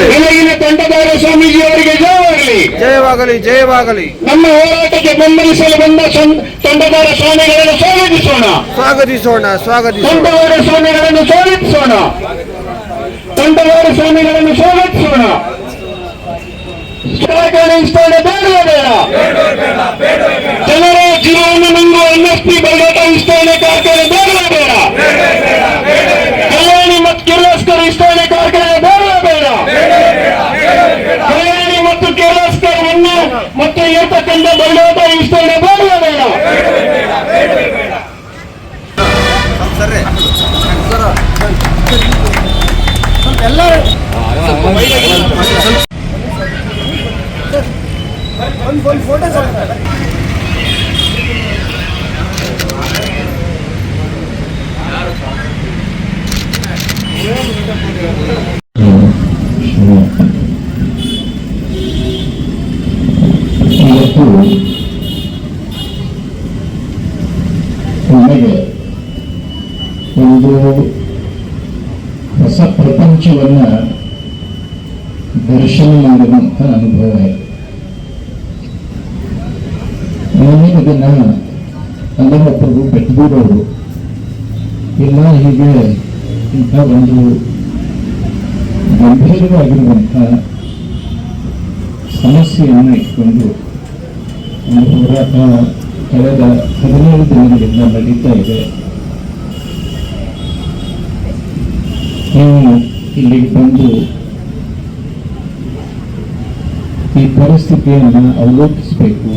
ಬೆಳಗಿನ ತಂಡದಾರ ಸ್ವಾಮೀಜಿಯವರಿಗೆ ಜಯವಾಗಲಿ ಜಯವಾಗಲಿ ಜಯವಾಗಲಿ. ನಮ್ಮ ಹೋರಾಟಕ್ಕೆ ಬೆಂಬಲಿಸಲು ಬಂದ ತಂಡದಾರ ಸ್ವಾಮಿಗಳನ್ನು ಸ್ವಾಗತಿಸೋಣ. ಸ್ವಾಗತಿಸೋಣ ಸ್ವಾಗತಿಸೋಣ. ತಂಡವಾರ ಸ್ವಾಮಿಗಳನ್ನು ಸ್ವಾಗತಿಸೋಣ. ತಂಡವಾರ ಸ್ವಾಮಿಗಳನ್ನು ಸ್ವಾಗತಿಸೋಣ. ವಿಸ್ತರಣೆ ಬೇಡವೇ ಬೇಡ ಜನರ ಜೀವನ ನಂಬುವ ಎನ್ಎಸ್ಪಿ ಬರಗಾಟ ವಿಸ್ತರಣೆ ಕಾರ್ಖಾನೆ ಬೇಡ ಬೇಡ. ಕಲ್ಯಾಣಿ ಮತ್ತು ಕಿರ್ಲೋಸ್ಕರ್ ವಿಸ್ತರಣೆ ಕಾರ್ಖಾನೆ ಬೇಡವೇ ಬೇಡ ಕಲ್ಯಾಣಿ ಮತ್ತು ಕಿರ್ಲೋಸ್ಕರ್ ಒಂದು ಮತ್ತು ಇರತಕ್ಕಂಥ ಬರಗಾಟ ವಿಸ್ತರಣೆ ಬೇಡವೇ ಬೇಡ. ಇವತ್ತು ನನಗೆ ಒಂದು ಹೊಸ ಪ್ರಪಂಚವನ್ನ ದರ್ಶನ ಮಾಡಿರುವಂಥ ಅನುಭವ ಇದೆ ನಾನೇ ಅದನ್ನ ಅಲ್ಲಮ್ಮ ಪ್ರಭು ಬೆಟ್ಟದೂರವರು ಇಲ್ಲ ಹೀಗೆ ಇಂಥ ಒಂದು ಗಂಭೀರವಾಗಿರುವಂಥ ಸಮಸ್ಯೆಯನ್ನು ಇಟ್ಕೊಂಡು ಒಂದು ಹೋರಾಟ ಕಳೆದ ಹದಿನೇಳು ದಿನಗಳಿಂದ ನಡೀತಾ ಇದೆ ನೀವು ಇಲ್ಲಿಗೆ ಬಂದು ಈ ಪರಿಸ್ಥಿತಿಯನ್ನು ಅವಲೋಕಿಸಬೇಕು.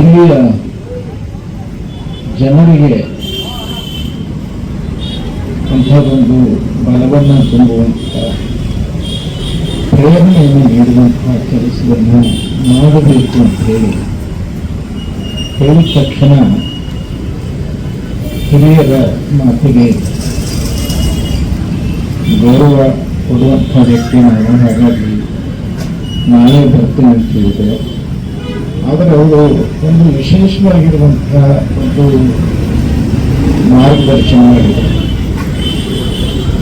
ಇಲ್ಲಿಯ ಜನರಿಗೆ ಅಂಥದ್ದೊಂದು ಬಲವನ್ನು ತುಂಬುವಂಥ ಪ್ರೇರಣೆಯನ್ನು ನೀಡುವಂತಹ ಕೆಲಸವನ್ನು ಮಾಡಬೇಕು ಅಂತ ಹೇಳಿ, ಹೇಳಿದ ತಕ್ಷಣ ಹಿರಿಯರ ಮಾತಿಗೆ ಗೌರವ ಕೊಡುವಂಥ ವ್ಯಕ್ತಿ ನಾನು. ಹಾಗಾಗಿ ನಾನೇ ಬರ್ತೇನೆ ಅಂತ ಹೇಳಿದೆ. ಆದರೆ ಅವರು ಒಂದು ವಿಶೇಷವಾಗಿರುವಂತಹ ಒಂದು ಮಾರ್ಗದರ್ಶನ ಮಾಡಿದರು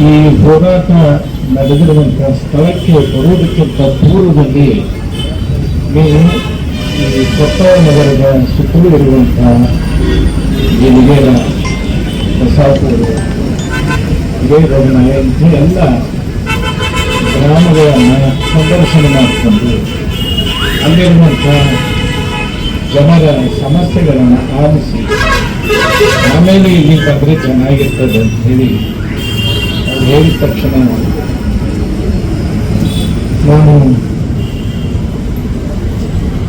ಈ ಹೋರಾಟ ನಡೆದಿರುವಂತಹ ಸ್ಥಳಕ್ಕೆ ಬರುವುದಕ್ಕಿಂತ ಪೂರ್ವದಲ್ಲಿ ನೀವು ಈ ಕೊಪ್ಪಳ ನಗರದ ಸುತ್ತಲೂ ಇರುವಂತಹ ಗಿರಿಗೇರ ಬಸಾಪುರ ಹಿರೇಗೌಡ ಇಂಥ ಎಲ್ಲ ಗ್ರಾಮಗಳನ್ನು ಸಂದರ್ಶನ ಮಾಡಿಕೊಂಡು ಅಲ್ಲಿರುವಂಥ ಜನರ ಸಮಸ್ಯೆಗಳನ್ನು ಆಲಿಸಿ ಆಮೇಲೆ ಇಲ್ಲಿ ಬಂದರೆ ಚೆನ್ನಾಗಿರ್ತದೆ ಅಂತ ಹೇಳಿ ಹೇಳಿದ ತಕ್ಷಣ ನಾನು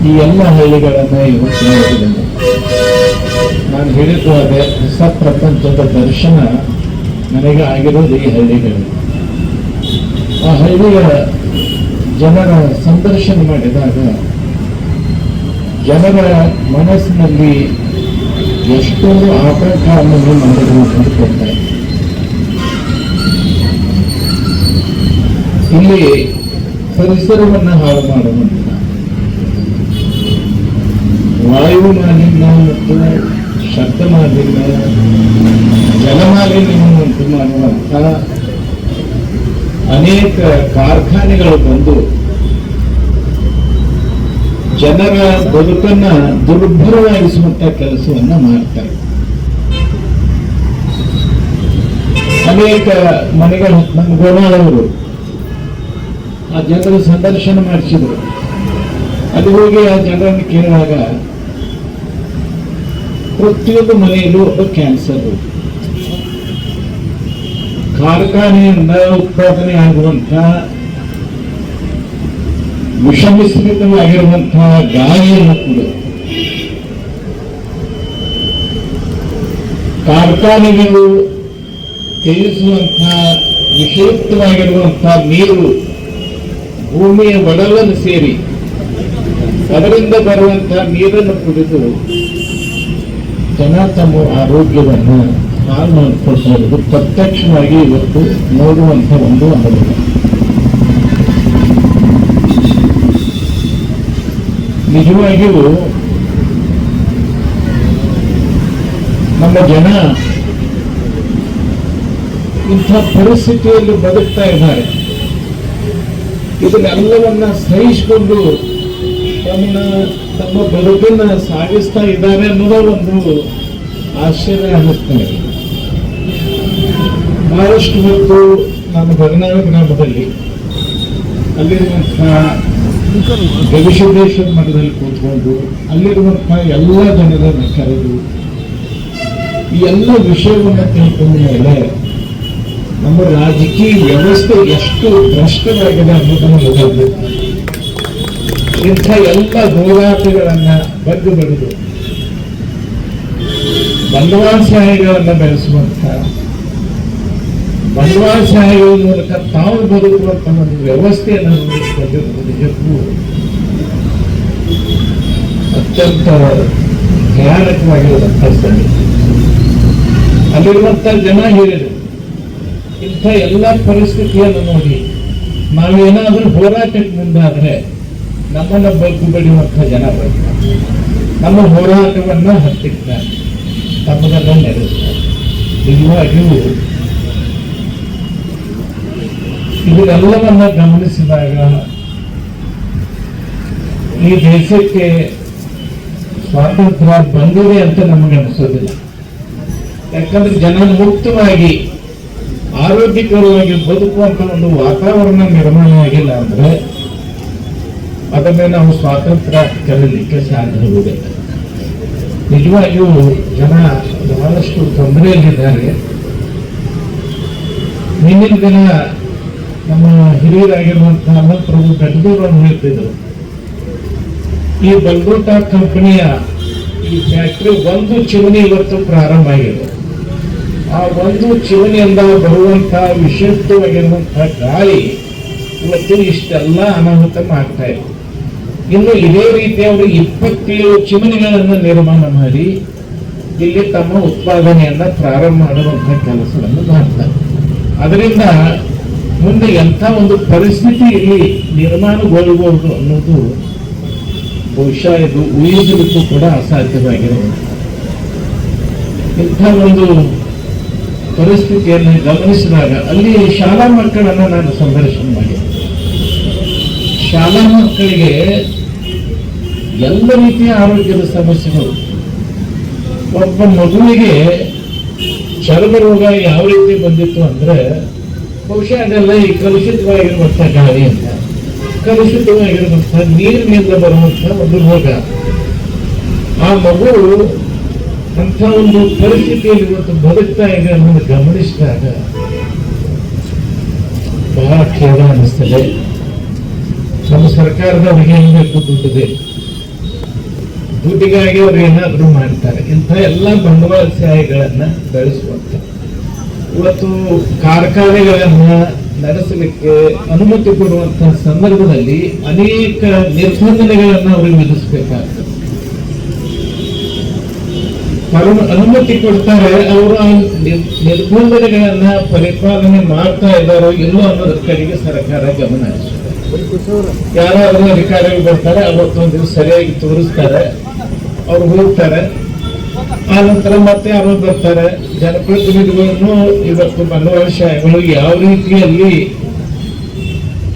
ಈ ಎಲ್ಲ ಹಳ್ಳಿಗಳನ್ನ ಇವತ್ತು ನೋಡಿದ್ದೇನೆ ನಾನು ಹೇಳಿದ್ದು ಅದೇ ಹೊಸ ಪ್ರಪಂಚದ ದರ್ಶನ ನನಗೆ ಆಗಿರೋದು ಈ ಹಳ್ಳಿಗಳು ಆ ಹಳ್ಳಿಗಳ ಜನರ ಸಂದರ್ಶನ ಮಾಡಿದಾಗ ಜನರ ಮನಸ್ಸಿನಲ್ಲಿ ಎಷ್ಟೊಂದು ಆತಂಕವನ್ನು ಮಾಡಿದ್ರು ಕಂಡುಕೊಳ್ತಾ ಇಲ್ಲಿ ಪರಿಸರವನ್ನು ಹಾಳು ಮಾಡುವಂತ ವಾಯು ಮಾಲಿನ್ಯ ಮತ್ತು ಶಬ್ದ ಮಾಲಿನ್ಯ ಜಲಮಾಲಿನ್ಯವನ್ನು ಉಂಟು ಮಾಡುವಂತ ಅನೇಕ ಕಾರ್ಖಾನೆಗಳು ಬಂದು ಜನರ ಬದುಕನ್ನ ದುರ್ಭರವಾಗಿಸುವಂತ ಕೆಲಸವನ್ನ ಮಾಡ್ತಾರೆ. ಅನೇಕ ಮನೆಗಳು ಗೋನಾಳವರು ಆ ಜನರ ಸಂದರ್ಶನ ಮಾಡಿಸಿದರು. ಅಲ್ಲಿ ಹೋಗಿ ಆ ಜನರನ್ನು ಕೇಳಿದಾಗ ಪ್ರತಿಯೊಂದು ಮನೆಯಲ್ಲೂ ಒಬ್ಬ ಕ್ಯಾನ್ಸರ್ ಕಾರ್ಖಾನೆಯಿಂದ ಉತ್ಪಾದನೆ ಆಗುವಂತ ವಿಷಮಿಶ್ರಿತವಾಗಿರುವಂತಹ ಗಾಳಿಯನ್ನು ಕೂಡ. ಕಾರ್ಖಾನೆಗಳು ತೇಜಿಸುವಂತಹ ವಿಷಯುಕ್ತವಾಗಿರುವಂತಹ ನೀರು ಭೂಮಿಯ ಒಡಲನ್ನು ಸೇರಿ ಅದರಿಂದ ಬರುವಂತಹ ನೀರನ್ನು ಕುಡಿದು ಜನ ತಮ್ಮ ಆರೋಗ್ಯವನ್ನು ಹಾಳು ಮಾಡಿಕೊಳ್ತಾ ಪ್ರತ್ಯಕ್ಷವಾಗಿ ಇವತ್ತು ನೋಡುವಂತ ಒಂದು ಅನುಭವ. ನಿಜವಾಗಿಯೂ ನಮ್ಮ ಜನ ಇಂಥ ಪರಿಸ್ಥಿತಿಯಲ್ಲಿ ಬದುಕ್ತಾ ಇದ್ದಾರೆ. ಇದನ್ನೆಲ್ಲವನ್ನ ಸಹಿಸಿಕೊಂಡು ತಮ್ಮ ತಮ್ಮ ಬದುಕನ್ನ ಸಾಗಿಸ್ತಾ ಇದ್ದಾರೆ ಅನ್ನೋದ ಒಂದು ಆಶ್ಚರ್ಯ ಅನ್ನಿಸ್ತಾ ಇದೆ. ಬಹಳಷ್ಟು ಹೊತ್ತು ನಾನು ಬದನಾಳ ಗ್ರಾಮದಲ್ಲಿ ಅಲ್ಲಿರುವಂತಹ ಗವಿಸಿದ್ದೇಶ್ವರ ಮಠದಲ್ಲಿ ಕೂತ್ಕೊಂಡು ಅಲ್ಲಿರುವಂತಹ ಎಲ್ಲ ಜನರನ್ನು ಕರೆದು, ಈ ಎಲ್ಲ ವಿಷಯವನ್ನು ತಿಳ್ಕೊಂಡ ಮೇಲೆ ನಮ್ಮ ರಾಜಕೀಯ ವ್ಯವಸ್ಥೆ ಎಷ್ಟು ಭ್ರಷ್ಟವಾಗಿದೆ ಅನ್ನೋದನ್ನು ಗೊತ್ತಾಗಬೇಕು ಇಂಥ ಎಲ್ಲ ಹೋರಾಟಗಳನ್ನ ಬಗ್ಗು ಬಡಿದು. ಬಂಡವಾಳಶಾಹಿಗಳನ್ನ ಬೆಳೆಸುವಂತ ಬಂಡವಾಳಶಾಹಿಗಳ ಮೂಲಕ ತಾವು ಬದುಕುವಂತ ಒಂದು ವ್ಯವಸ್ಥೆಯನ್ನು ನಿಜಕ್ಕೂ ಅತ್ಯಂತ ಭಯಾನಕವಾಗಿರುವಂತಹ ಸ್ಥಳ ಅಲ್ಲಿರುವಂತ ಜನ ಹೇಳಿದರು ಇಂಥ ಎಲ್ಲ ಪರಿಸ್ಥಿತಿಯನ್ನು ನೋಡಿ ನಾವೇನಾದ್ರೂ ಹೋರಾಟಕ್ಕೆ ಮುಂದಾದ್ರೆ ನಮ್ಮನ್ನ ಬಗ್ಗು ಬಡಿಯುವಂಥ ಜನ ಬರ್ತಾರೆ ನಮ್ಮ ಹೋರಾಟವನ್ನ ಹತ್ತಿಕ್ತಾರೆ. ತಮ್ಮದನ್ನ ನಡೆಸ್ತಾರೆ ನಿಜವಾಗಿಯೂ ಇದನ್ನೆಲ್ಲವನ್ನ ಗಮನಿಸಿದಾಗ ಈ ದೇಶಕ್ಕೆ ಸ್ವಾತಂತ್ರ್ಯ ಬಂದಿದೆ ಅಂತ ನಮಗೆ ಅನಿಸೋದಿಲ್ಲ. ಯಾಕಂದ್ರೆ ಜನ ಮುಕ್ತವಾಗಿ ಆರೋಗ್ಯಕರವಾಗಿ ಬದುಕುವಂತ ಒಂದು ವಾತಾವರಣ ನಿರ್ಮಾಣ ಆಗಿಲ್ಲ ಅಂದ್ರೆ ಅದನ್ನೇ ನಾವು ಸ್ವಾತಂತ್ರ್ಯ ಕರೀಲಿಕ್ಕೆ ಸಾಧ್ಯವಿದೆ. ನಿಜವಾಗಿಯೂ ಜನ ಬಹಳಷ್ಟು ತೊಂದರೆಯಲ್ಲಿದ್ದಾರೆ. ನಿನ್ನಿನ ದಿನ ನಮ್ಮ ಹಿರಿಯರಾಗಿರುವಂತಹ ಪ್ರಭು ಬೆಂಗಳೂರನ್ನು ಹೇಳ್ತಿದ್ರು, ಈ ಬಲ್ಗೋಟಾ ಕಂಪನಿಯ ಈ ಫ್ಯಾಕ್ಟ್ರಿ ಒಂದು ಚಿಮಣಿ ಇವತ್ತು ಪ್ರಾರಂಭ ಆಗಿದೆ. ಆ ಒಂದು ಚಿಮಣಿಯಿಂದ ಬರುವಂತಹ ವಿಷಯುಕ್ತವಾಗಿರುವಂತಹ ಗಾಳಿ ಇವತ್ತು ಇಷ್ಟೆಲ್ಲ ಅನಾಹುತ ಮಾಡ್ತಾ ಇದೆ. ಇನ್ನು ಇದೇ ರೀತಿ ಅವರು ಇಪ್ಪತ್ತೇಳು ಚಿಮಣಿಗಳನ್ನು ನಿರ್ಮಾಣ ಮಾಡಿ ಇಲ್ಲಿ ತಮ್ಮ ಉತ್ಪಾದನೆಯನ್ನ ಪ್ರಾರಂಭ ಮಾಡುವಂತಹ ಕೆಲಸವನ್ನು ಮಾಡ್ತಾರೆ. ಅದರಿಂದ ಮುಂದೆ ಎಂಥ ಒಂದು ಪರಿಸ್ಥಿತಿ ಇಲ್ಲಿ ನಿರ್ಮಾಣಗೊಳ್ಳಬಹುದು ಅನ್ನೋದು ಬಹುಶಃ ಇದು ಊಹಿಸಲಿಕ್ಕೂ ಕೂಡ ಅಸಾಧ್ಯವಾಗಿರುವುದು ಇಂಥ ಒಂದು ಪರಿಸ್ಥಿತಿಯನ್ನು ಗಮನಿಸಿದಾಗ ಅಲ್ಲಿ ಶಾಲಾ ಮಕ್ಕಳನ್ನು ನಾನು ಸಂದರ್ಶನ ಮಾಡಿ ಶಾಲಾ ಮಕ್ಕಳಿಗೆ ಎಲ್ಲ ರೀತಿಯ ಆರೋಗ್ಯದ ಸಮಸ್ಯೆಗಳು. ಒಬ್ಬ ಮಗುವಿಗೆ ಚರ್ಮ ರೋಗ ಯಾವ ರೀತಿ ಬಂದಿತ್ತು ಅಂದ್ರೆ ಬಹುಶಃ ಅದೆಲ್ಲ ಈ ಗಾಳಿ ಗಾಳಿಯಿಂದ ಕಲುಷಿತವಾಗಿರುವಂತಹ ನೀರಿನಿಂದ ಬರುವಂಥ ಒಂದು ರೋಗ. ಆ ಮಗು ಅಂತ ಒಂದು ಪರಿಸ್ಥಿತಿಯಲ್ಲಿ ಇವತ್ತು ಬದುಕ್ತಾ ಇದೆ ಅನ್ನೋದು ಗಮನಿಸಿದಾಗ ಬಹಳ ಖೇದ ಅನ್ನಿಸ್ತದೆ. ನಮ್ಮ ಸರ್ಕಾರದ ಅವರಿಗೆ ಬೇಕು ದುಡ್ಡಿದೆ ದುಡ್ಡಿಗಾಗಿ ಅವ್ರು ಏನಾದರೂ ಮಾಡ್ತಾರೆ. ಇಂಥ ಎಲ್ಲ ಬಂಡವಾಳಶಾಹಿಗಳನ್ನ ಬೆಳೆಸುವಂತ. ಇವತ್ತು ಕಾರ್ಖಾನೆಗಳನ್ನು ನಡೆಸಲಿಕ್ಕೆ ಅನುಮತಿ ಕೊಡುವಂತಹ ಸಂದರ್ಭದಲ್ಲಿ ಅನೇಕ ನಿರ್ಬಂಧನೆಗಳನ್ನು ಅವ್ರಿಗೆ ವಿಧಿಸಬೇಕಾಗ್ತದೆ. ಅನುಮತಿ ಕೊಡ್ತಾರೆ ಅವರು ಆ ನಿರ್- ನಿರ್ಬಂಧನೆಗಳನ್ನ ಪರಿಪಾಲನೆ ಮಾಡ್ತಾ ಇದ್ದಾರೋ ಇಲ್ಲೋ ಅನ್ನೋದ್ರ ಕಡೆಗೆ ಸರ್ಕಾರ ಗಮನ ಯಾರಾದ್ರೂ ಅಧಿಕಾರಿಗಳು ಬರ್ತಾರೆ ಅವತ್ತೊಂದು ದಿವಸ ಸರಿಯಾಗಿ ತೋರಿಸ್ತಾರೆ, ಅವ್ರು ಹೋಗ್ತಾರೆ. ಆ ನಂತರ ಮತ್ತೆ ಅವರು ಬರ್ತಾರೆ. ಜನಪ್ರತಿನಿಧಿಗಳನ್ನು ಇವತ್ತು ಬಂಡವಾಳಶಾಹಿಗಳು ಯಾವ ರೀತಿಯಲ್ಲಿ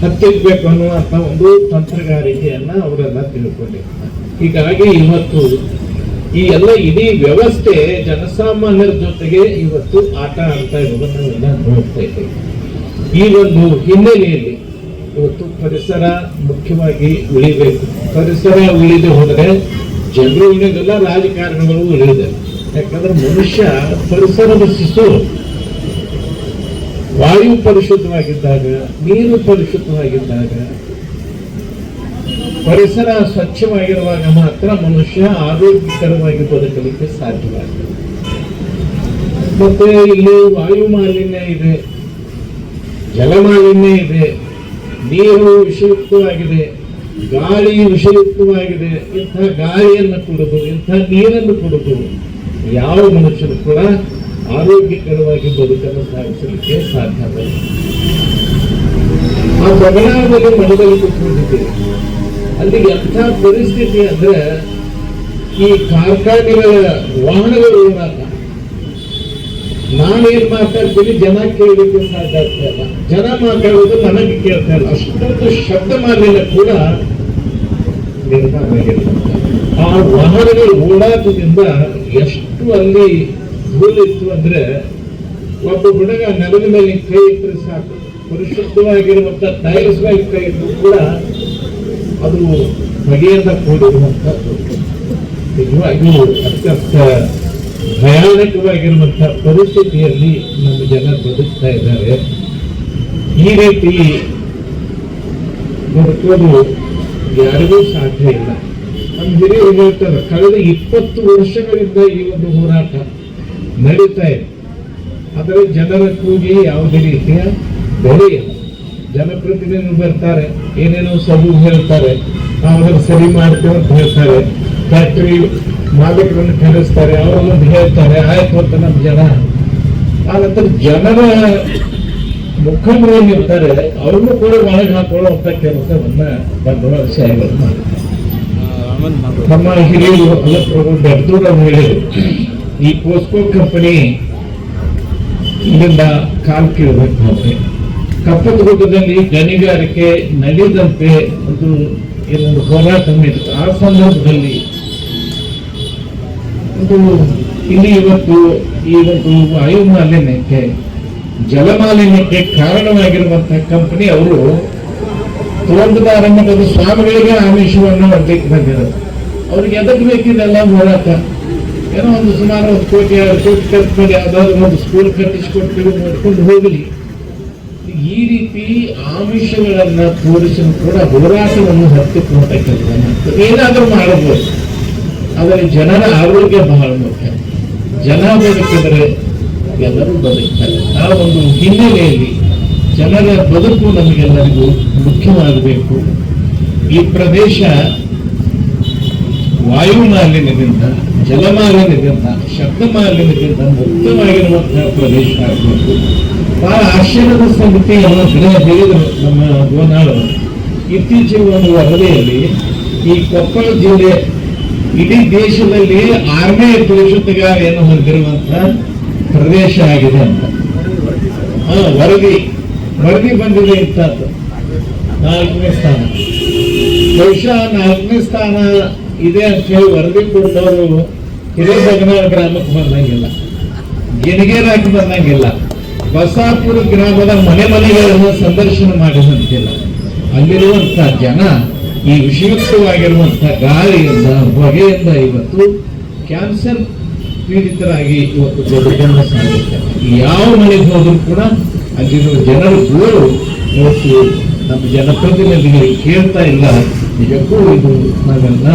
ಹತ್ತಿಕ್ಬೇಕು ಅನ್ನುವಂತ ಒಂದು ತಂತ್ರಗಾರಿಕೆಯನ್ನ ಅವರೆಲ್ಲ ತಿಳ್ಕೊಂಡಿರ್ತಾರೆ. ಹೀಗಾಗಿ ಇವತ್ತು ಈ ಎಲ್ಲ ಇಡೀ ವ್ಯವಸ್ಥೆ ಜನಸಾಮಾನ್ಯರ ಜೊತೆಗೆ ಇವತ್ತು ಆಟ ಆಡ್ತಾ ಇರೋದನ್ನ ನೋಡ್ತಾ ಇದ್ದೇವೆ. ಈ ಒಂದು ಹಿನ್ನೆಲೆಯಲ್ಲಿ ಇವತ್ತು ಪರಿಸರ ಮುಖ್ಯವಾಗಿ ಉಳಿಬೇಕು. ಪರಿಸರ ಉಳಿದು ಹೋದರೆ ಜನರು ಉಳಿದಿಲ್ಲ ರಾಜಕಾರಣಗಳು ಉಳಿದೆ ಯಾಕಂದ್ರೆ ಮನುಷ್ಯ ಪರಿಸರದ ಶಿಶು. ವಾಯು ಪರಿಶುದ್ಧವಾಗಿದ್ದಾಗ, ನೀರು ಪರಿಶುದ್ಧವಾಗಿದ್ದಾಗ ಪರಿಸರ ಸ್ವಚ್ಛವಾಗಿರುವಾಗ ಮಾತ್ರ ಮನುಷ್ಯ ಆರೋಗ್ಯಕರವಾಗಿ ಬದುಕಲಿಕ್ಕೆ ಸಾಧ್ಯವಾಗ್ತದೆ. ಮತ್ತೆ ಇಲ್ಲಿ ವಾಯು ಮಾಲಿನ್ಯ ಇದೆ, ಜಲ ಮಾಲಿನ್ಯ ಇದೆ, ನೀರು ವಿಷಯುಕ್ತವಾಗಿದೆ, ಗಾಳಿ ವಿಷಯುಕ್ತವಾಗಿದೆ, ಇಂಥ ಗಾಳಿಯನ್ನು ಕುಡಿದು, ಇಂಥ ನೀರನ್ನು ಕುಡಿದು ಯಾವ ಮನುಷ್ಯರು ಕೂಡ ಆರೋಗ್ಯಕರವಾಗಿ ಬದುಕನ್ನು ಸಾಗಿಸಲಿಕ್ಕೆ ಸಾಧ್ಯವಿಲ್ಲ ಆ ಬದಲಾವಣೆಗೆ ಮನದಲ್ಲಿ ಅಲ್ಲಿ ಎಂಥ ಪರಿಸ್ಥಿತಿ ಅಂದ್ರೆ ಈ ಕಾರ್ಖಾನೆಗಳ ವಾಹನಗಳು ಓಡಾಟ ನಾನೇನ್ ಮಾತಾಡ್ತೀನಿ, ಜನ ಕೇಳಲಿಕ್ಕೆ ಸಾಧ್ಯ ಆಗ್ತಾ ಇಲ್ಲ. ಜನ ಮಾತಾಡೋದು ನನಗೆ ಕೇಳ್ತಾ ಇಲ್ಲ. ಅಷ್ಟೊಂದು ಶಬ್ದ ಮಾಲಿನ್ಯ ಕೂಡ ನಿರ್ಮಾಣ. ಆ ವಾಹನಗಳು ಓಡಾಟದಿಂದ ಎಷ್ಟು ಅಲ್ಲಿ ಧೂಳಿತ್ತು ಅಂದ್ರೆ ಒಬ್ಬ ಹುಡುಗ ನೆಲದ ಮೇಲೆ ಕೈ ಇಟ್ಟರೆ ಸಾಕು. ಪರಿಶುದ್ಧವಾಗಿರುವಂತ ಟೈಲ್ಸ್ ಮೇಲೆ ಕೈ ಇಟ್ಟರು ಕೂಡ ಅದು ಬಗೆಯದ ಕೂಡಿರುವಂಥದ್ದು ನಿಜವಾಗಿಯೂ ಅತ್ಯಂತ ಭಯಾನಕವಾಗಿರುವಂತಹ ಪರಿಸ್ಥಿತಿಯಲ್ಲಿ ನಮ್ಮ ಜನ ಬದುಕ್ತಾ ಇದ್ದಾರೆ. ಈ ರೀತಿ ಬದುಕೋದು ಯಾರಿಗೂ ಸಾಧ್ಯ ಇಲ್ಲ. ನಮ್ಮ ಹಿರಿಯರು ಹೇಳ್ತಾರೆ, ಕಳೆದ ಇಪ್ಪತ್ತು ವರ್ಷಗಳಿಂದ ಈ ಒಂದು ಹೋರಾಟ ನಡೀತಾ ಇದೆ. ಆದರೆ ಜನರ ಕೂಗಿ ಯಾವುದೇ ರೀತಿಯ ಬೆಲೆ ಇಲ್ಲ. ಜನಪ್ರತಿನಿಧಿಗಳು ಬರ್ತಾರೆ. ಏನೇನೋ ಸಬು ಹೇಳ್ತಾರೆ, ಆಮೇಲೆ ಸರಿ ಮಾಡ್ತೇವೆ ಅಂತ ಹೇಳ್ತಾರೆ. ಫ್ಯಾಕ್ಟರಿ ಮಾಲೀಕರನ್ನು ಕರೆಸ್ತಾರೆ ಅವರೊಂದು ಹೇಳ್ತಾರೆ, ಆಯ್ತು ಅಂತ ನಮ್ಮ ಜನ. ಆನಂತರ ನಂತರ ಜನರ ಮುಖಂಡರು ಏನಿರ್ತಾರೆ ಅವ್ರಿಗೂ ಕೂಡ ಒಳಗೆ ಹಾಕೊಳ್ಳುವಂತ ಕೆಲಸವನ್ನ ಬಂಡವಾಳಶಾಹಿಗಳು ಮಾಡ್ತಾರೆ. ನಮ್ಮ ಹಿರಿಯರು ಅಲ್ಲಪ್ರಭು ಬೆಡ್ದೂರ್ ಅವ್ರು ಹೇಳಿದರು. ಈ ಪೋಸ್ಕೋ ಕಂಪನಿ ಇಲ್ಲಿಂದ ಕಾಲ್ ಕೇಳಬೇಕು ಅಂದ್ರೆ ಕಪ್ಪತಗುಡ್ಡದಲ್ಲಿ ಗಣಿಗಾರಿಕೆ ನಡೆದಂತೆ ಒಂದು ಏನೊಂದು ಹೋರಾಟ ನಡೆಯಿತು ಆ ಸಂದರ್ಭದಲ್ಲಿ ಒಂದು ಇಲ್ಲಿ ಇವತ್ತು ಈ ಒಂದು ವಾಯು ಮಾಲಿನ್ಯಕ್ಕೆ ಜಲಮಾಲಿನ್ಯಕ್ಕೆ ಕಾರಣವಾಗಿರುವಂತಹ ಕಂಪನಿ ಅವರು ತೋಟದ ಮಠದ ಸ್ವಾಮಿಗಳಿಗೆ ಆಮಿಷವನ್ನು ಒಡ್ಲಿಕ್ಕೆ ಬಂದಿರೋದು. ಅವ್ರಿಗೆ ಎದಕ್ಕೆ ಬೇಕಿದೆಲ್ಲ ಹೋರಾಟ? ಏನೋ ಒಂದು ಸುಮಾರು ಒಂದು ಕೋಟಿ ಎರಡು ಕೋಟಿ ಯಾವುದಾದ್ರು ಒಂದು ಸ್ಕೂಲ್ ಕಟ್ಟಿಸ್ಕೊಡ್ತೀವಿ ನೋಡ್ಕೊಂಡು ಹೋಗಲಿ. ಈ ರೀತಿ ಆಮಿಷಗಳನ್ನ ತೋರಿಸಲು ಕೂಡ ಹೋರಾಟವನ್ನು ಹತ್ತಿಕ್ಕುವಂತ ಏನಾದರೂ ಮಾಡಬಹುದು. ಆದರೆ ಜನರ ಆರೋಗ್ಯ ಬಹಳ ಮುಖ್ಯ. ಜನ ಬದುಕಿದರೆ ಎಲ್ಲರೂ ಬದುಕ್ತಾರೆ. ಆ ಒಂದು ಹಿನ್ನೆಲೆಯಲ್ಲಿ ಜನರ ಬದುಕು ನಮಗೆಲ್ಲರಿಗೂ ಮುಖ್ಯವಾಗಬೇಕು. ಈ ಪ್ರದೇಶ ವಾಯು ಮಾಲಿನ್ಯದಿಂದ ಜಲಮಾಲಿನ್ಯದಿಂದ ಶಬ್ದ ಮಾಲಿನ್ಯದಿಂದ ಮುಕ್ತವಾಗಿರುವಂತಹ ಪ್ರದೇಶ ಆಗಬೇಕು. ಬಹಳ ಆಶ್ಚರ್ಯದ ಸಂಗತಿ ಕಡೆ ಹೇಳಿದರು ನಮ್ಮ ಗೋನಾಳು ಇತ್ತೀಚಿನ ಒಂದು ವರದಿಯಲ್ಲಿ ಈ ಕೊಪ್ಪಳ ಜಿಲ್ಲೆ ಇಡೀ ದೇಶದಲ್ಲಿ ಆರನೇ ಪರಿಶುದ್ಧಗಾರಿಯನ್ನು ಹೊಂದಿರುವಂತಹ ಪ್ರದೇಶ ಆಗಿದೆ ಅಂತ. ವರದಿ. ವರದಿ ಬಂದಿದೆ ಇಂಥದ್ದು. ನಾಲ್ಕನೇ ಸ್ಥಾನ. ಬಹುಶಃ ನಾಲ್ಕನೇ ಸ್ಥಾನ ಇದೆ ಅಂತ ಹೇಳಿ ವರದಿ ಕೊಟ್ಟವರು ಹಿರೇಬಗನಾಳ ಗ್ರಾಮಕ್ಕೆ ಬಂದಂಗಿಲ್ಲ. ಗಿಣಗೇರಾಗಿ ಬಂದಂಗಿಲ್ಲ. ಬಸಾಪುರ ಗ್ರಾಮದ ಮನೆ ಮನೆಗಳನ್ನು ಸಂದರ್ಶನ ಮಾಡಿದಂತಿಲ್ಲ. ಅಲ್ಲಿರುವಂತ ಜನ ಈ ವಿಷಯುಕ್ತವಾಗಿರುವಂತಹ ಗಾಳಿಯಿಂದ, ಹೊಗೆಯಿಂದ ಇವತ್ತು ಕ್ಯಾನ್ಸರ್ ಪೀಡಿತರಾಗಿ ಇವತ್ತು ಬದುಕನ್ನು ಸಾಗಿದ್ದಾರೆ. ಯಾವ ಮನೆಗೆ ಹೋದ್ರು ಕೂಡ ಅಲ್ಲಿರುವ ಜನರ ಗೋಳು ಇವತ್ತು ನಮ್ಮ ಜನಪ್ರತಿನಿಧಿಗಳಿಗೆ ಕೇಳ್ತಾ ಇಲ್ಲ. ನಿಜಕ್ಕೂ ಇದು ನಾವೆಲ್ಲ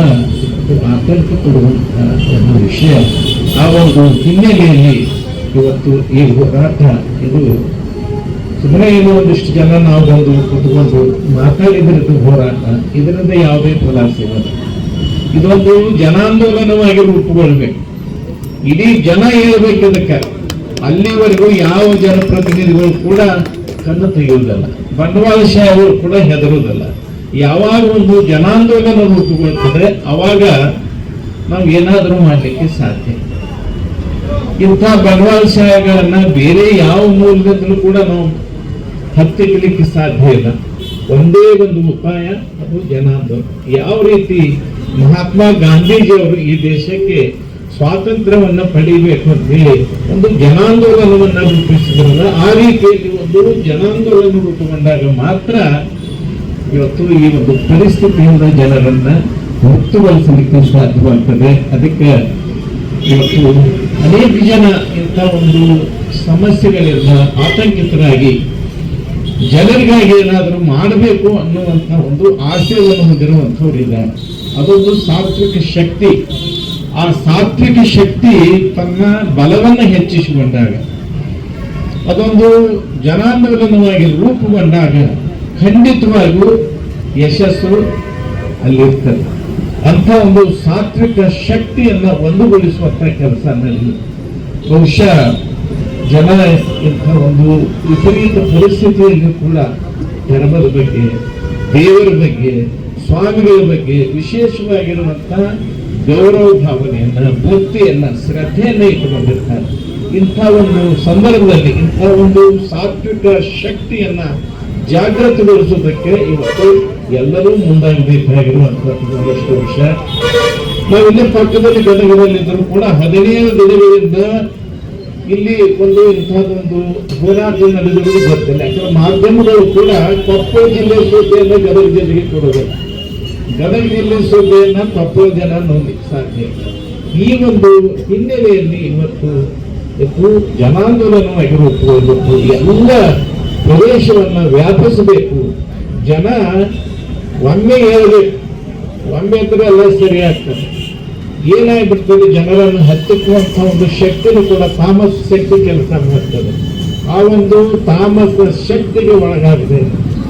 ಆತಂಕ ಪಡುವಂತಹ ಒಂದು ವಿಷಯ. ಆ ಒಂದು ಹಿನ್ನೆಲೆಯಲ್ಲಿ ಇವತ್ತು ಈ ಹೋರಾಟ ಇದು ಸುಮ್ಮನೆ ಏನೋ ಒಂದಿಷ್ಟು ಜನ ನಾವು ಬಂದು ಕುತ್ಕೊಂಡು ಮಾತಾಡಿದ್ರದ್ದು ಹೋರಾಟ, ಇದರಿಂದ ಯಾವುದೇ ಫಲ ಸಿಗಲ್ಲ ಇದೊಂದು ಜನಾಂದೋಲನವಾಗಿ ರೂಪುಗೊಳ್ಬೇಕು. ಇಡೀ ಜನ ಹೇಳ್ಬೇಕು ಇದಕ್ಕೆ. ಅಲ್ಲಿವರೆಗೂ ಯಾವ ಜನಪ್ರತಿನಿಧಿಗಳು ಕೂಡ ಕಣ್ಣು ತೆಗೆಯುವುದಲ್ಲ. ಬಂಡವಾಳಶಾಹಿಗಳು ಕೂಡ ಹೆದರುವುದಲ್ಲ. ಯಾವಾಗ ಒಂದು ಜನಾಂದೋಲನ ರೂಪುಗೊಳ್ತದೆ, ಅವಾಗ ನಾವು ಏನಾದರೂ ಮಾಡಲಿಕ್ಕೆ ಸಾಧ್ಯ. ಇಂಥ ಶಾಯಿಗಳನ್ನ ಬೇರೆ ಯಾವ ಮೂಲದಿಂದಲೂ ಕೂಡ ನಾವು ಹತ್ತಿಕ್ಕಲಿಕ್ಕೆ ಸಾಧ್ಯ ಇಲ್ಲ. ಒಂದೇ ಒಂದು ಉಪಾಯ, ಅದು ಜನಾಂದೋಲನ ಯಾವ ರೀತಿ ಮಹಾತ್ಮ ಗಾಂಧೀಜಿಯವರು ಈ ದೇಶಕ್ಕೆ ಸ್ವಾತಂತ್ರ್ಯವನ್ನ ಪಡಿಬೇಕು ಅಂತ ಹೇಳಿ ಒಂದು ಜನಾಂದೋಲನವನ್ನ ರೂಪಿಸಿದ್ರಲ್ಲ, ಆ ರೀತಿಯಲ್ಲಿ ಒಂದು ಜನಾಂದೋಲನ ರೂಪುಗೊಂಡಾಗ ಮಾತ್ರ ಇವತ್ತು ಈ ಒಂದು ಪರಿಸ್ಥಿತಿಯಿಂದ ಜನರನ್ನ ಮುಕ್ತಗೊಳಿಸಲಿಕ್ಕೆ ಸಾಧ್ಯವಾಗ್ತದೆ. ಅದಕ್ಕೆ ಇವತ್ತು ಅನೇಕ ಜನ ಇಂಥ ಒಂದು ಸಮಸ್ಯೆಗಳಿಂದ ಆತಂಕಿತರಾಗಿ ಜನರಿಗಾಗಿ ಏನಾದರೂ ಮಾಡಬೇಕು ಅನ್ನುವಂಥ ಒಂದು ಆಶಯವನ್ನು ಹೊಂದಿರುವಂಥವರಿದ್ದಾರೆ ಅದೊಂದು ಸಾತ್ವಿಕ ಶಕ್ತಿ. ಆ ಸಾತ್ವಿಕ ಶಕ್ತಿ ತನ್ನ ಬಲವನ್ನು ಹೆಚ್ಚಿಸಿಕೊಂಡಾಗ, ಅದೊಂದು ಜನಾಂದೋಲನವಾಗಿ ರೂಪುಗೊಂಡಾಗ ಖಂಡಿತವಾಗಿಯೂ ಯಶಸ್ಸು ಅಲ್ಲಿರ್ತದೆ. ಅಂಥ ಒಂದು ಸಾತ್ವಿಕ ಶಕ್ತಿಯನ್ನ ಒಂದುಗೊಳಿಸುವಂತ ಕೆಲಸ ನಡೆಯಿತು ಬಹುಶಃ ಜನ ಇಂಥ ಒಂದು ವಿಪರೀತ ಪರಿಸ್ಥಿತಿಯಲ್ಲಿ ಕೂಡ ಧರ್ಮದ ಬಗ್ಗೆ, ದೇವರ ಬಗ್ಗೆ, ಸ್ವಾಮಿಗಳ ಬಗ್ಗೆ ವಿಶೇಷವಾಗಿರುವಂತಹ ಗೌರವ ಭಾವನೆಯನ್ನ, ಭಕ್ತಿಯನ್ನ, ಶ್ರದ್ಧೆಯನ್ನ ಇಟ್ಟುಕೊಂಡಿರ್ತಾರೆ. ಇಂಥ ಒಂದು ಸಂದರ್ಭದಲ್ಲಿ, ಇಂಥ ಒಂದು ಸಾತ್ವಿಕ ಶಕ್ತಿಯನ್ನ ಜಾಗೃತಿಗೊಳಿಸುವುದಕ್ಕೆ ಇವತ್ತು ಎಲ್ಲರೂ ಮುಂದಾಗಬೇಕಾಗಿರುವಂತಹ ಒಂದಷ್ಟು ವಿಷಯ ನಾವು ಇಲ್ಲೇ ಪಕ್ಕದಲ್ಲಿ ಗದಗದಲ್ಲಿದ್ದರೂ ಕೂಡ ಹದಿನೈದು ದಿನಗಳಿಂದ ಇಲ್ಲಿ ಒಂದು ಇಂಥದ್ದೊಂದು ಹೋರಾಟ ನಡೆದಿರುವುದು ಗೊತ್ತಿಲ್ಲ. ಯಾಕಂದ್ರೆ ಮಾಧ್ಯಮಗಳು ಕೂಡ ಕೊಪ್ಪಳ ಜಿಲ್ಲೆ ಸುದ್ದಿಯನ್ನು ಗದಗ ಜಿಲ್ಲೆಗೆ ಕೊಡೋದಿಲ್ಲ ಗದಗ ಜಿಲ್ಲೆ ಸುದ್ದಿಯನ್ನ ಕೊಪ್ಪಳ ಜನ ನೋಡಿ ಸಾಧ್ಯ ಈ ಒಂದು ಹಿನ್ನೆಲೆಯಲ್ಲಿ ಇವತ್ತು ಇದು ಜನಾಂದೋಲನವಾಗಿರುವುದು ಎಲ್ಲ ಪ್ರದೇಶವನ್ನು ವ್ಯಾಪಿಸಬೇಕು. ಜನ ಒಮ್ಮೆ ಹೇಳಬೇಕು ಒಮ್ಮೆ ಅಂದ್ರೆ ಎಲ್ಲ ಸರಿ ಆಗ್ತದೆ. ಏನಾಗ್ಬಿಡ್ತದೆ, ಜನರನ್ನು ಹತ್ತಿಕ್ಕುವಂತ ಒಂದು ಶಕ್ತಿನೂ ಕೂಡ ತಾಮಸ ಶಕ್ತಿ ಕೆಲಸ ಮಾಡ್ತದೆ. ಆ ಒಂದು ತಾಮಸ ಶಕ್ತಿಗೆ ಒಳಗಾಗದೆ.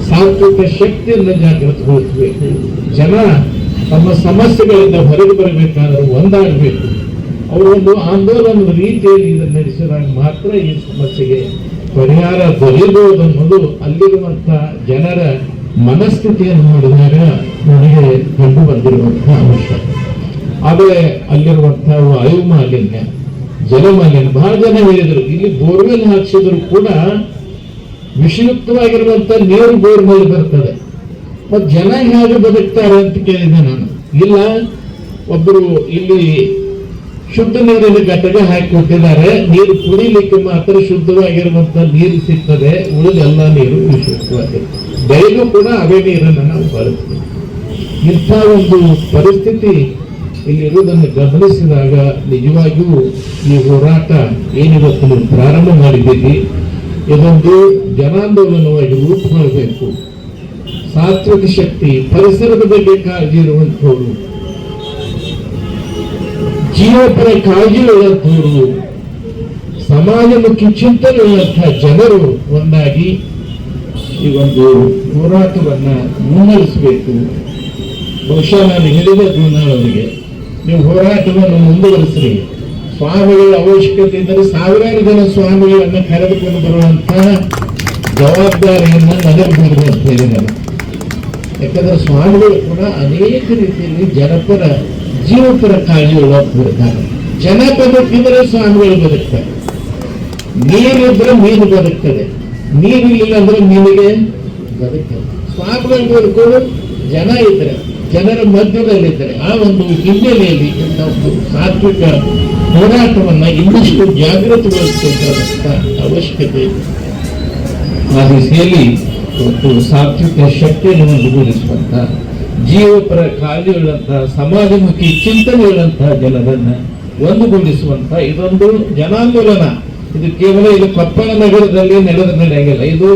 ಸಾತ್ವಿಕ ಶಕ್ತಿಯಿಂದ ಜಾಗೃತಗೊಳಿಸಬೇಕು ಜನ ತಮ್ಮ ಸಮಸ್ಯೆಗಳಿಂದ ಹೊರಗೆ ಬರಬೇಕಾದ್ರೆ ಒಂದಾಗಬೇಕು. ಅವರು ಒಂದು ಆಂದೋಲನದ ರೀತಿಯಲ್ಲಿ ಇದನ್ನು ನಡೆಸಿದಾಗ ಮಾತ್ರ ಈ ಸಮಸ್ಯೆಗೆ ಪರಿಹಾರ ದೊರೆಯಬಹುದು ಅನ್ನೋದು ಅಲ್ಲಿರುವಂಥ ಜನರ ಮನಸ್ಥಿತಿಯನ್ನು ನೋಡಿದಾಗ ನನಗೆ ಕಂಡು ಬಂದಿರುವಂತಹ ಅಂಶ. ಆದರೆ ಅಲ್ಲಿರುವಂತಹ ವಾಯು ಮಾಲಿನ್ಯ ಜಲ ಮಾಲಿನ್ಯ ಬಹಳ ಜನ ಹೇಳಿದರು. ಇಲ್ಲಿ ಬೋರ್ವೆಲ್ ಹಾಕ್ಸಿದ್ರು ಕೂಡ ವಿಷಯುಕ್ತವಾಗಿರುವಂತ ನೀರು ಬೋರ್ವೆಲ್ ಬರ್ತದೆ. ಮತ್ತೆ ಜನ ಹೇಗೆ ಬದುಕ್ತಾರೆ ಅಂತ ಕೇಳಿದೆ ನಾನು. ಇಲ್ಲ ಒಬ್ಬರು ಇಲ್ಲಿ ಶುದ್ಧ ನೀರಿನ ಗಟ್ಟಗೆ ಹಾಕಿ ಕೊಟ್ಟಿದ್ದಾರೆ. ನೀರು ಕುಡಿಲಿಕ್ಕೆ ಮಾತ್ರ ಶುದ್ಧವಾಗಿರುವಂತ ನೀರು ಸಿಗ್ತದೆ. ಉಳಿದೆಲ್ಲ ನೀರು ವಿಶುದ್ಧವಾಗಿರ್ತದೆ ಬೆಳೆಗೂ ಕೂಡ ಅವೇ ನೀರನ್ನು ನಾವು ಬಳಸ್ತೀವಿ. ಇಂಥ ಒಂದು ಪರಿಸ್ಥಿತಿ ಇಲ್ಲಿರುವುದನ್ನು ಗಮನಿಸಿದಾಗ ನಿಜವಾಗಿಯೂ ಈ ಹೋರಾಟ ಏನಿವತ್ತು ನೀವು ಪ್ರಾರಂಭ ಮಾಡಿದ್ದೀರಿ. ಇದೊಂದು ಜನಾಂದೋಲನವಾಗಿ ರೂಪುಗೊಳ್ಳಬೇಕು. ಸಾತ್ವಿಕ ಶಕ್ತಿ, ಪರಿಸರದ ಬಗ್ಗೆ ಕಾಳಜಿ ಇರುವಂಥವ್ರು ಜೀವಪರ ಕಾಳಜಿ ಉಳ್ಳಂಥವ್ರು ಸಮಾಜಮುಖಿ ಚಿಂತನೆ ಉಳ್ಳಂತಹ ಜನರು ಒಂದಾಗಿ ಈ ಒಂದು ಹೋರಾಟವನ್ನ ಮುನ್ನಡೆಸಬೇಕು ಬಹುಶಃ ನಾನು ಹೇಳಿದ ಅವರಿಗೆ ನೀವು ಹೋರಾಟವನ್ನು ಮುಂದುವರಿಸ್ರಿ. ಸ್ವಾಮಿಗಳ ಅವಶ್ಯಕತೆ ಇದ್ದರೆ ಸಾವಿರಾರು ಜನ ಸ್ವಾಮಿಗಳನ್ನು ಕರೆದುಕೊಂಡು ಬರುವಂತಹ ಜವಾಬ್ದಾರಿಯನ್ನು ಬೀರುವ ಅಂತ ಹೇಳಿದ್ದಾರೆ. ಯಾಕಂದ್ರೆ ಸ್ವಾಮಿಗಳು ಕೂಡ ಅನೇಕ ರೀತಿಯಲ್ಲಿ ಜನಪರ ಜೀವಪರ ಕಾಳಜಿ ಇರ್ತಾರೆ ಜನ ಬದುಕಿದ್ರೆ ಸ್ವಾಮಿಗಳು ಬದುಕ್ತಾರೆ ನೀರಿದ್ರೆ ಮೀನು ಬದುಕ್ತದೆ. ನೀರು ಇಲ್ಲ ಅಂದ್ರೆ ಮೀನಿಗೆ ಬದುಕ್ತದೆ. ಸ್ವಾಮಿಗಳು ಬದುಕೋದು ಜನ ಇದ್ರೆ ಜನರ ಮಧ್ಯದಲ್ಲಿದ್ದರೆ, ಆ ಒಂದು ಹಿನ್ನೆಲೆಯಲ್ಲಿ ಇಂಥ ಒಂದು ಸಾತ್ವಿಕ ಹೋರಾಟವನ್ನ ಇನ್ನಷ್ಟು ಜಾಗೃತಗೊಳಿಸುವಂತ ಅವಶ್ಯಕತೆ ಇದೆ. ಆ ದಿಸೆಯಲ್ಲಿ ಒಂದು ಸಾತ್ವಿಕ ಶಕ್ತಿಯನ್ನು ಒಂದುಗೂಡಿಸುವಂತ ಜೀವಪರ ಕಾರ್ಯಗಳಂತಹ ಸಮಾಜಮುಖಿ ಚಿಂತನೆಗಳಂತಹ ಜನರನ್ನ ಒಂದುಗೂಡಿಸುವಂತಹ ಇದೊಂದು ಜನಾಂದೋಲನ. ಇದು ಕೇವಲ ಇದು ಕೊಪ್ಪಳ ನಗರದಲ್ಲಿ ನೆಲದ ನಡೆಯಂಗಿಲ್ಲ. ಇದು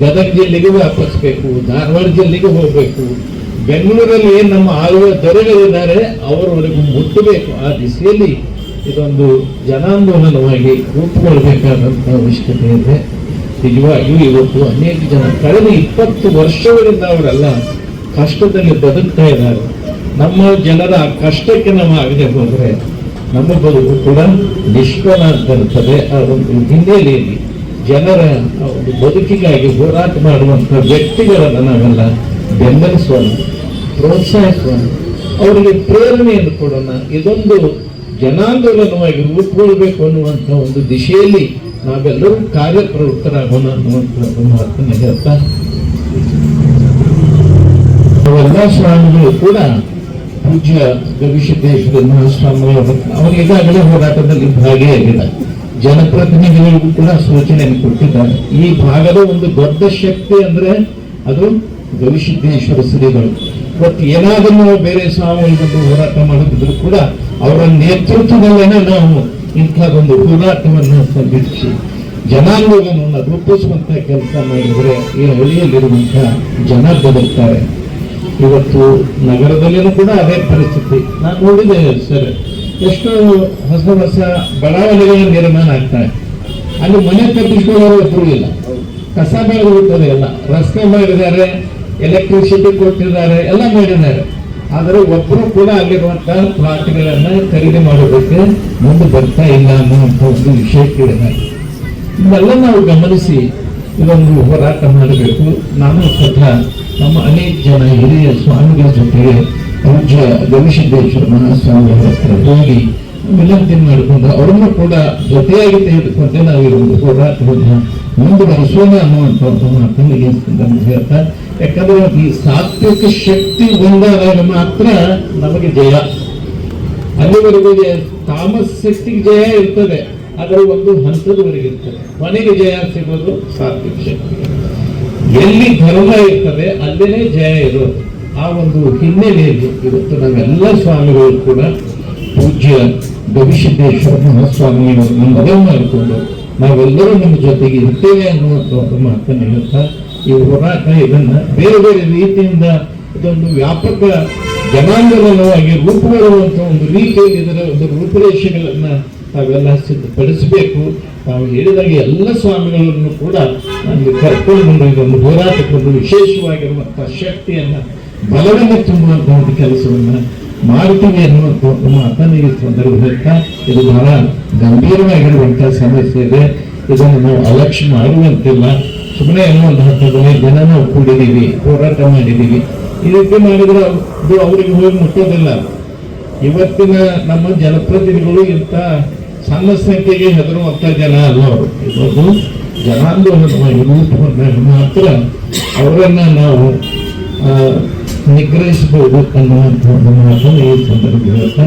ಗದಗ ಜಿಲ್ಲೆಗೆ ವ್ಯಾಪಿಸಬೇಕು ಧಾರವಾಡ ಜಿಲ್ಲೆಗೆ ಹೋಗಬೇಕು. ಬೆಂಗಳೂರಲ್ಲಿ ನಮ್ಮ ಆಳುವ ದೊರೆಗಳಿದ್ದಾರೆ, ಅವರವರೆಗೂ ಮುಟ್ಟಬೇಕು. ಆ ದಿಸೆಯಲ್ಲಿ ಇದೊಂದು ಜನಾಂದೋಲನವಾಗಿ ರೂಪುಗೊಳ್ಳಬೇಕಾದಂತ ಅವಶ್ಯಕತೆ ಇದೆ. ನಿಜವಾಗಿಯೂ ಇವತ್ತು ಅನೇಕ ಜನ ಕಳೆದ ಇಪ್ಪತ್ತು ವರ್ಷಗಳಿಂದ ಅವರೆಲ್ಲ ಕಷ್ಟದಲ್ಲಿ ಬದುಕ್ತಾ ಇದ್ದಾರೆ. ನಮ್ಮ ಜನರ ಕಷ್ಟಕ್ಕೆ ನಾವು ಆಗದೆ ಹೋದರೆ ನಮ್ಮ ಬದುಕು ಕೂಡ ನಿಷ್ಫಲ ಇರ್ತದೆ ಆ ಒಂದು ಹಿನ್ನೆಲೆಯಲ್ಲಿ ಜನರ ಒಂದು ಬದುಕಿಗಾಗಿ ಹೋರಾಟ ಮಾಡುವಂಥ ವ್ಯಕ್ತಿಗಳನ್ನು ನಾವೆಲ್ಲ ಬೆಂಬಲಿಸೋಣ, ಪ್ರೋತ್ಸಾಹಿಸೋಣ. ಅವರಿಗೆ ಪ್ರೇರಣೆಯನ್ನು ಕೊಡೋಣ. ಇದೊಂದು ಜನಾಂದೋಲನವಾಗಿ ರೂಪುಗೊಳ್ಬೇಕು ಅನ್ನುವಂಥ ಒಂದು ದಿಶೆಯಲ್ಲಿ ನಾವೆಲ್ಲರೂ ಕಾರ್ಯಪ್ರವೃತ್ತರಾಗೋಣ ಅನ್ನುವಂಥ ಒಂದು ಮಾತನ್ನು ಹೇಳ್ತಾ ಸ್ವಾಮಿಗಳು ಕೂಡ ಪೂಜ್ಯ ಗವಿಸಿದ್ದೇಶ್ವರ ಮಹಾಸ್ವಾಮಿ ಅವರು ಈಗಾಗಲೇ ಹೋರಾಟದಲ್ಲಿ ಭಾಗಿಯಾಗಿದ್ದಾರೆ. ಜನಪ್ರತಿನಿಧಿಗಳಿಗೂ ಕೂಡ ಸೂಚನೆಯನ್ನು ಕೊಟ್ಟಿದ್ದಾರೆ. ಈ ಭಾಗದ ಒಂದು ದೊಡ್ಡ ಶಕ್ತಿ ಅಂದ್ರೆ ಅದು ಗವಿಸಿದ್ದೇಶ್ವರ ಶ್ರೀಗಳು ಬಟ್ ಏನಾದರೂ ನಾವು ಬೇರೆ ಸ್ವಾಮಿಗಳು ಹೋರಾಟ ಮಾಡುತ್ತಿದ್ರು ಕೂಡ ಅವರ ನೇತೃತ್ವದಲ್ಲೇನೆ ನಾವು ಇಂಥದ್ದೊಂದು ಹೋರಾಟವನ್ನು ಸಂಘಟಿಸಿ ಜನಾಂಗವನ್ನು ರೂಪಿಸುವಂತ ಕೆಲಸ ಮಾಡಿದರೆ ಈ ಹಳ್ಳಿಯಲ್ಲಿರುವಂತಹ ಜನ ಬದುಕ್ತಾರೆ. ಇವತ್ತು ನಗರದಲ್ಲಿನೂ ಕೂಡ ಅದೇ ಪರಿಸ್ಥಿತಿ. ನಾನು ನೋಡಿದೆ ಸರ್, ಎಷ್ಟು ಹೊಸ ಹೊಸ ಬಡಾವಣೆಗಳ ನಿರ್ಮಾಣ ಇದೆ. ಅಲ್ಲಿ ಮನೆ ಕಟ್ಟಿಸ್ಕೊಳ್ಳೋರು ಒಬ್ಬರು ಇಲ್ಲ. ಕಸ ಬೆಳೆದಿರುತ್ತದೆ ಎಲ್ಲ. ರಸ್ತೆ ಮಾಡಿದ್ದಾರೆ ಎಲೆಕ್ಟ್ರಿಸಿಟಿ ಕೊಟ್ಟಿದ್ದಾರೆ, ಎಲ್ಲ ಮಾಡಿದ್ದಾರೆ. ಆದರೆ ಒಬ್ಬರು ಕೂಡ ಅಲ್ಲಿರುವಂತಹ ಪ್ಲಾಟ್ಗಳನ್ನ ಖರೀದಿ ಮಾಡೋದಕ್ಕೆ ಮುಂದೆ ಬರ್ತಾ ಇಲ್ಲ ಅನ್ನುವಂಥ ಒಂದು ವಿಷಯ ಕೇಳಿದೆ ಇದೆಲ್ಲ ನಾವು ಗಮನಿಸಿ ಇದೊಂದು ಹೋರಾಟ ಮಾಡಬೇಕು. ನಾನು ಸ್ವತಃ ನಮ್ಮ ಅನೇಕ ಜನ ಹಿರಿಯ ಸ್ವಾಮಿಗಳ ಜೊತೆಗೆ ಪೂಜ್ಯ ಗವಿಸಿದ್ದೇಶ್ವರ ಮಹಾಸ್ವಾಮಿ ಹತ್ರ ಹೋಗಿ ವಿನಂತಿ ಮಾಡಿಕೊಂಡು ಅವರನ್ನು ಕೂಡ ಜೊತೆಯಾಗಿ ತೆಗೆದುಕೊಂಡೆ ನಾವು ಈ ಒಂದು ಹೋರಾಟವನ್ನು ಮುಂದುವರಿಸೋಣ ಅನ್ನುವಂಥ ಮಾತನ್ನು ಈ ಹೇಳ್ತಾ, ಯಾಕಂದ್ರೆ ಈ ಸಾತ್ವಿಕ ಶಕ್ತಿ ಬಂದಾಗ ಮಾತ್ರ ನಮಗೆ ಜಯ. ಅಲ್ಲಿವರೆಗೂ ತಾಮಸ್ ಶಕ್ತಿಗೆ ಜಯ ಇರ್ತದೆ. ಅದರ ಒಂದು ಹಂತದವರೆಗೆ ಇರ್ತದೆ. ಮನೆಗೆ ಜಯ ಸಿಗೋದು ಸಾತ್ವಿಕ ಶಕ್ತಿ. ಎಲ್ಲಿ ಧರ್ಮ ಇರ್ತದೆ, ಅಲ್ಲೇನೆ ಜಯ ಇರೋದು. ಆ ಒಂದು ಹಿನ್ನೆಲೆಯಲ್ಲಿ ಇವತ್ತು ನಾವೆಲ್ಲ ಸ್ವಾಮಿಗಳು ಕೂಡ ಪೂಜ್ಯ ಗವಿಸಿದ್ದೇಶ್ವರ ಮಹಾಸ್ವಾಮಿಯವರನ್ನು ಮದುವೆ ಮಾಡಿಕೊಂಡು ನಾವೆಲ್ಲರೂ ನಮ್ಮ ಜೊತೆಗೆ ಇರ್ತೇವೆ ಅನ್ನುವಂಥ ಒಂದು ಮಾತನ್ನು ಹೇಳ್ತಾ, ಈ ಹೋರಾಟ ಇದನ್ನು ಬೇರೆ ಬೇರೆ ರೀತಿಯಿಂದ ಇದೊಂದು ವ್ಯಾಪಕ ಜನಾಂದೋಲನವಾಗಿ ರೂಪುಗೊಳ್ಳುವಂಥ ಒಂದು ರೀತಿಯಲ್ಲಿ ಇದರ ಒಂದು ರೂಪುರೇಷೆಗಳನ್ನ ನಾವೆಲ್ಲ ಸಿದ್ಧಪಡಿಸಬೇಕು. ತಾವು ಹೇಳಿದಾಗ ಎಲ್ಲ ಸ್ವಾಮಿಗಳನ್ನು ಕೂಡ ಅಲ್ಲಿ ಕರ್ಕೊಂಡು ಒಂದು ಹೋರಾಟಕ್ಕೊಂದು ವಿಶೇಷವಾಗಿರುವಂತಹ ಶಕ್ತಿಯನ್ನು, ಬಲವನ್ನು ತುಂಬುವಂಥ ಒಂದು ಕೆಲಸವನ್ನ ಮಾಡ್ತೀವಿ ಅನ್ನುವಂಥ ಮಾತನ್ನು ಈ ಸಂದರ್ಭದಲ್ಲಿ ಇದು ಬಹಳ ಗಂಭೀರವಾಗಿರುವಂತಹ ಸಮಸ್ಯೆ ಇದೆ. ಇದನ್ನು ನಾವು ಅಲಕ್ಷ್ಯ ಮಾಡುವಂತಿಲ್ಲ. ಸುಮ್ಮನೆ ಹತ್ತು ಹದಿನೈದು ಜನ ನಾವು ಕೂಡಿದ್ದೀವಿ, ಹೋರಾಟ ಮಾಡಿದೀವಿ ಈ ರೀತಿ ಮಾಡಿದ್ರೆ ಅದು ಅವರಿಗೆ ಹೋಗಿ ಮುಟ್ಟೋದಿಲ್ಲ. ಇವತ್ತಿನ ನಮ್ಮ ಜನಪ್ರತಿನಿಧಿಗಳು ಇಂಥ ಸಣ್ಣ ಸಂಖ್ಯೆಗೆ ಹೆದರುವಂತ ಜನ ಅಲ್ಲ ಅವರು? ಇವತ್ತು ಜನಾಂದೋಲನ ರೂಪುಗೊಂಡಾಗ ಮಾತ್ರ ಅವರನ್ನ ನಾವು ನಿಗ್ರಹಿಸಬಹುದು ಅನ್ನುವಂಥ ಮಾತನ್ನು ಈ ಸಂದರ್ಭ ಹೇಳ್ತಾ